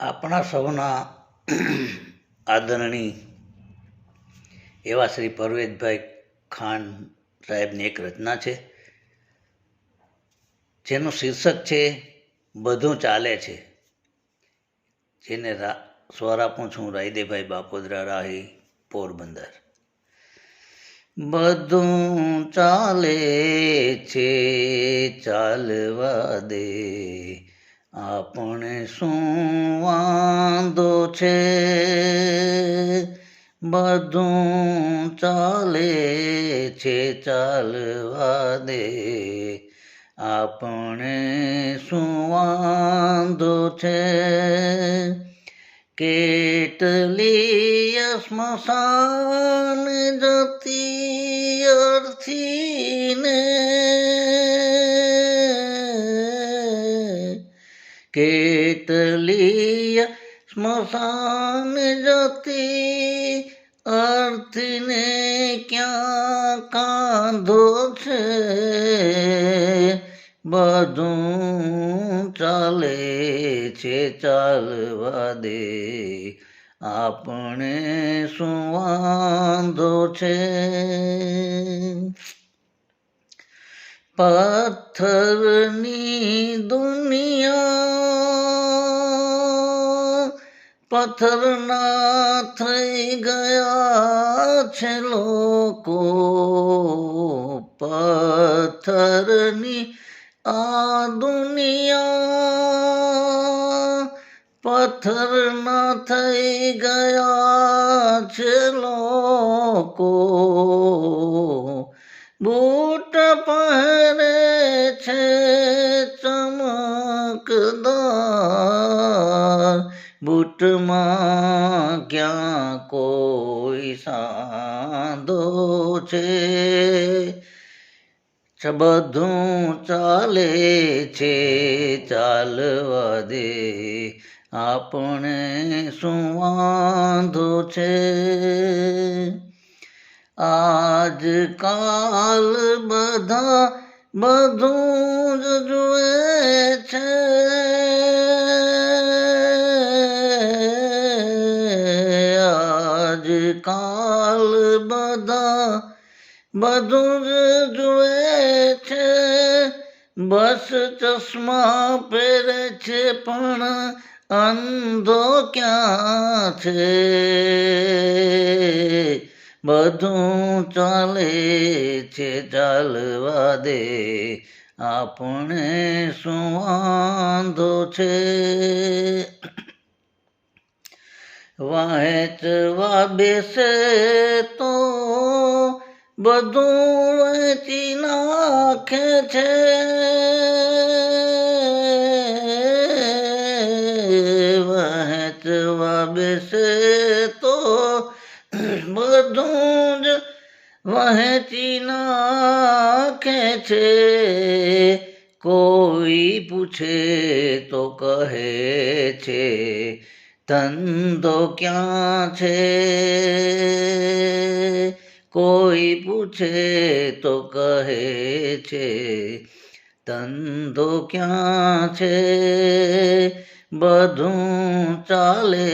આપણા સૌના આદરણીય એવા શ્રી પરવેજભાઈ ખાન સાહેબની એક રચના છે, જેનું શીર્ષક છે, બધું ચાલે છે. જેને સ્વર આપું છું, રાયદેભાઈ બાપોદરા રાહી પોરબંદર બધું ચાલે છે, ચાલવા દે. આપણે શું વાંધો છે? બધું ચાલે છે, ચાલવા દે. આપણે શું વાંધો છે? કેટલી સ્મશાન જતી અર્થીને કેટલી સ્મશાન જતી અર્થને ક્યાં કાંધો છે બધું ચાલે છે ચાલવા દે આપણે શું વાંધો છે પથ્થરની દુનિયા પથ્થરના થઈ ગયા છે લોકો. પથ્થરની આ દુનિયા પથ્થરના થઈ ગયા છે લોકો. બૂટ પહેરે છે ચમકદાર બૂટમાં ક્યાં કોઈ સાંધો છે બધું ચાલે છે ચાલવા દે આપણે શું વાંધો છે આજકાલ બધા બધું જ જુએ છે. આજકાલ બધા બધું જ જુએ છે. બસ ચશ્મા પહેરે છે પણ અંધો ક્યાં છે? બધું ચાલે છે, ચાલવા દે. આપણે શું વાંધો છે? વહેંચવા બેસે તો બધું વહેંચી નાખે છે. વહેંચવા બેસે તો બધું જ વહેંચી નાખે છે. કોઈ પૂછે તો કહે છે ધંધો ક્યાં છે? કોઈ પૂછે તો કહે છે ધંધો ક્યાં છે? બધું ચાલે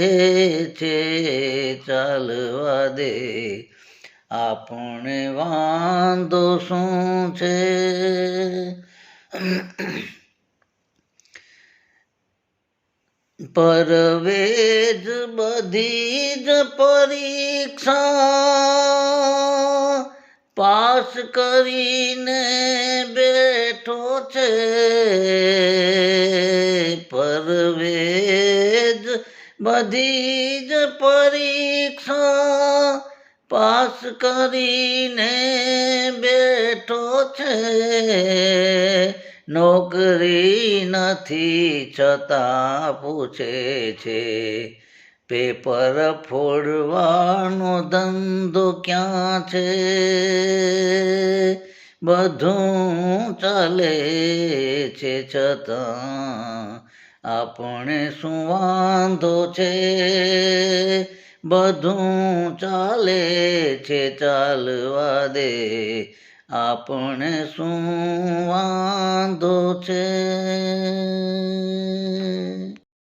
છે, ચાલવા દે. આપણે વાંધો શું છે? પરવેજ બધી જ પરીક્ષા પાસ કરીને બેઠો છે. પરવેજ બધી જ પરીક્ષા પાસ કરીને બેઠો છે. નોકરી નથી છતાં પૂછે છે, પેપર ફોડવાનો ધંધો ક્યાં છે? બધું ચાલે છે છતાં આપણે શું વાંધો છે? બધું ચાલે છે, ચાલવા દે. આપણે શું વાંધો છે?